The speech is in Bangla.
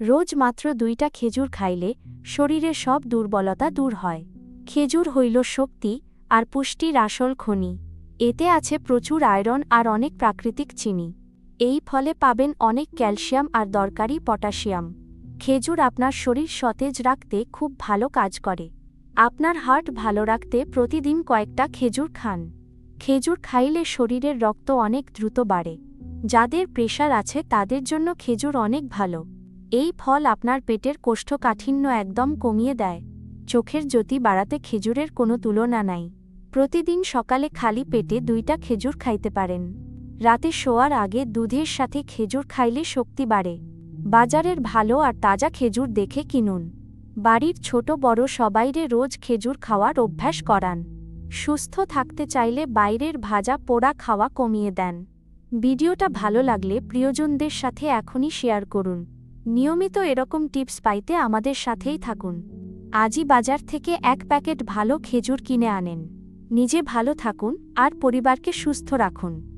রোজ মাত্র দুইটা খেজুর খাইলে শরীরের সব দুর্বলতা দূর হয়। খেজুর হইল শক্তি আর পুষ্টির আসল খনি। এতে আছে প্রচুর আয়রন আর অনেক প্রাকৃতিক চিনি। এই ফলে পাবেন অনেক ক্যালসিয়াম আর দরকারি পটাশিয়াম। খেজুর আপনার শরীর সতেজ রাখতে খুব ভালো কাজ করে। আপনার হার্ট ভালো রাখতে প্রতিদিন কয়েকটা খেজুর খান। খেজুর খাইলে শরীরের রক্ত অনেক দ্রুত বাড়ে। যাদের প্রেশার আছে তাদের জন্য খেজুর অনেক ভালো। এই ফল আপনার পেটের কোষ্ঠকাঠিন্য একদম কমিয়ে দেয়। চোখের জ্যোতি বাড়াতে খেজুরের কোনো তুলনা নাই। প্রতিদিন সকালে খালি পেটে দুইটা খেজুর খাইতে পারেন। রাতে শোয়ার আগে দুধের সাথে খেজুর খাইলে শক্তি বাড়ে। বাজারের ভালো আর তাজা খেজুর দেখে কিনুন। বাড়ির ছোট বড় সবাইরে রোজ খেজুর খাওয়ার অভ্যাস করান। সুস্থ থাকতে চাইলে বাইরের ভাজা পোড়া খাওয়া কমিয়ে দেন। ভিডিওটা ভালো লাগলে প্রিয়জনদের সাথে এখনই শেয়ার করুন। নিয়মিত এরকম টিপস পাইতে আমাদের সাথেই থাকুন। আজই বাজার থেকে এক প্যাকেট ভালো খেজুর কিনে আনেন। নিজে ভালো থাকুন আর পরিবারকে সুস্থ রাখুন।